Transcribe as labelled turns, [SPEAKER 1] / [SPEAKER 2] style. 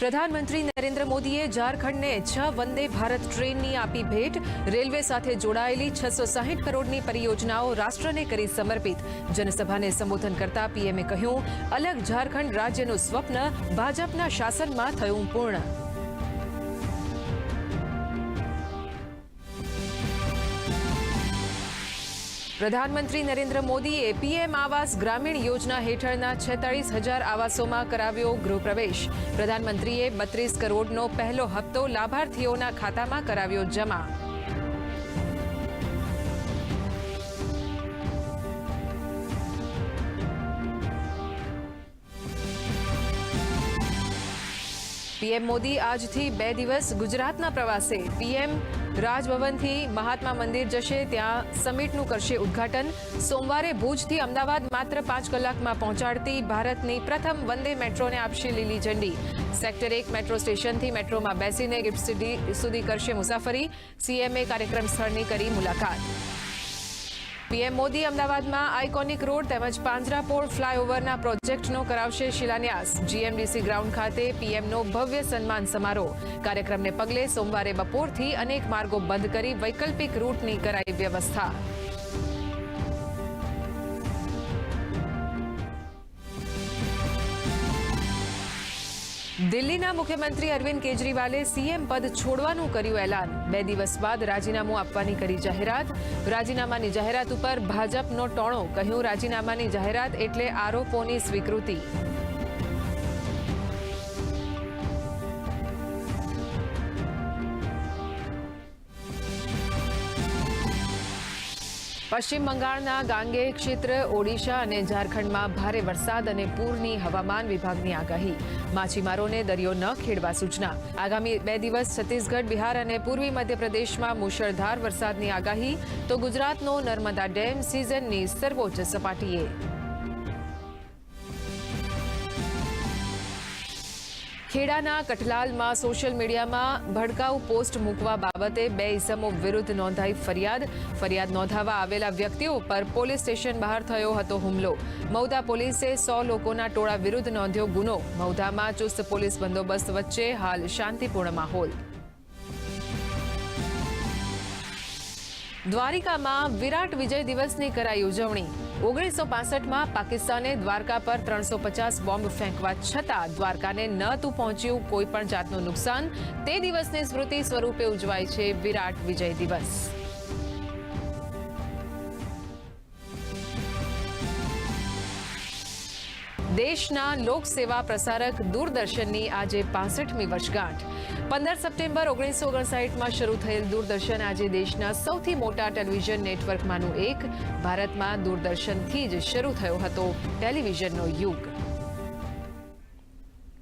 [SPEAKER 1] પ્રધાનમંત્રી નરેન્દ્ર મોદીએ ઝારખંડને છ વંદે ભારત ટ્રેનની આપી ભેટ. રેલવે સાથે જોડાયેલી છસો સાહીઠ કરોડની પરિયોજનાઓ રાષ્ટ્રને કરી સમર્પિત. જનસભાને સંબોધન કરતા પીએમએ કહ્યું, અલગ ઝારખંડ રાજ્યનું સ્વપ્ન ભાજપના શાસનમાં થયું પૂર્ણ. પ્રધાનમંત્રી નરેન્દ્ર મોદીએ પીએમ આવાસ ગ્રામીણ યોજના હેઠળના છેતાળીસ હજાર આવાસોમાં કરાવ્યો ગૃહપ્રવેશ. પ્રધાનમંત્રીએ બત્રીસ કરોડનો પહેલો હપ્તો લાભાર્થીઓના ખાતામાં કરાવ્યો જમા. પીએમ મોદી આજથી બે દિવસ ગુજરાતના પ્રવાસે. પીએમ રાજભવનથી મહાત્મા મંદિર જશે, ત્યાં સમિટનું કરશે ઉદ્ઘાટન. સોમવારે ભુજથી અમદાવાદ માત્ર પાંચ કલાકમાં પહોંચાડતી ભારતની પ્રથમ વંદે મેટ્રોને આપશે લીલી ઝંડી. સેક્ટર એક મેટ્રો સ્ટેશનથી મેટ્રોમાં બેસીને ગિફ્ટ સિટી સુધી કરશે મુસાફરી. સીએમએ કાર્યક્રમ સ્થળની કરી મુલાકાત. પીએમ મોદી અમદાવાદમાં આઇકોનિક રોડ તેમજ પાંજરાપોળ ફ્લાયઓવરના પ્રોજેક્ટનો કરાવશે શિલાન્યાસ. જીએમડીસી ગ્રાઉન્ડ ખાતે પીએમનો ભવ્ય સન્માન સમારોહ. કાર્યક્રમને પગલે સોમવારે બપોરથી અનેક માર્ગો બંધ કરી વૈકલ્પિક રૂટની કરાઈ વ્યવસ્થા. દિલ્હીના મુખ્યમંત્રી અરવિંદ કેજરીવાલે સીએમ પદ છોડવાનું કર્યું એલાન. બે દિવસ બાદ રાજીનામું આપવાની કરી જાહેરાત. રાજીનામાની જાહેરાત ઉપર ભાજપનો ટોણો, કહ્યું રાજીનામાની જાહેરાત એટલે આરોપોની સ્વીકૃતિ. પશ્ચિમ બંગાળના ગાંગે ક્ષેત્ર, ઓડિશા અને ઝારખંડમાં ભારે વરસાદ અને પૂરની હવામાન વિભાગની આગાહી. માછીમારોને દરિયો ન ખેડવા સૂચના. આગામી બે દિવસ છત્તીસગઢ, બિહાર અને પૂર્વી મધ્યપ્રદેશમાં મુશળધાર વરસાદની આગાહી. તો ગુજરાતનો નર્મદા ડેમ સિઝનની સર્વોચ્ચ સપાટીએ. ખેડાના કઠલાલમાં સોશિયલ મીડિયામાં ભડકાઉ પોસ્ટ મૂકવા બાબતે બે ઇસમો વિરુદ્ધ નોંધાઈ ફરિયાદ. ફરિયાદ નોંધાવા આવેલા વ્યક્તિઓ પર પોલીસ સ્ટેશન બહાર થયો હતો હુમલો. મૌદા પોલીસે સો લોકોના ટોળા વિરુદ્ધ નોંધ્યો ગુનો. મૌદામાં ચુસ્ત પોલીસ બંદોબસ્ત વચ્ચે હાલ શાંતિપૂર્ણ માહોલ. દ્વારિકામાં વિરાટ વિજય દિવસની કરાઈ ઉજવણી. ઓગણીસો પાસઠમાં પાકિસ્તાને દ્વારકા પર ત્રણસો પચાસ બોમ્બ ફેંકવા છતાં દ્વારકાને ન તું પહોંચ્યું કોઈ પણ જાતનું નુકસાન. તે દિવસની સ્મૃતિ સ્વરૂપે ઉજવાય છે વિરાટ વિજય દિવસ. દેશના લોકસેવા પ્રસારક દૂરદર્શનની આજે પાસઠમી વર્ષગાંઠ. પંદર સપ્ટેમ્બર ઓગણીસો ઓગણસાઠમાં શરૂ થયેલ દૂરદર્શન આજે દેશના સૌથી મોટા ટેલિવિઝન નેટવર્કમાંનું એક. ભારતમાં દૂરદર્શનથી જ શરૂ થયો હતો ટેલિવિઝનનો યુગ.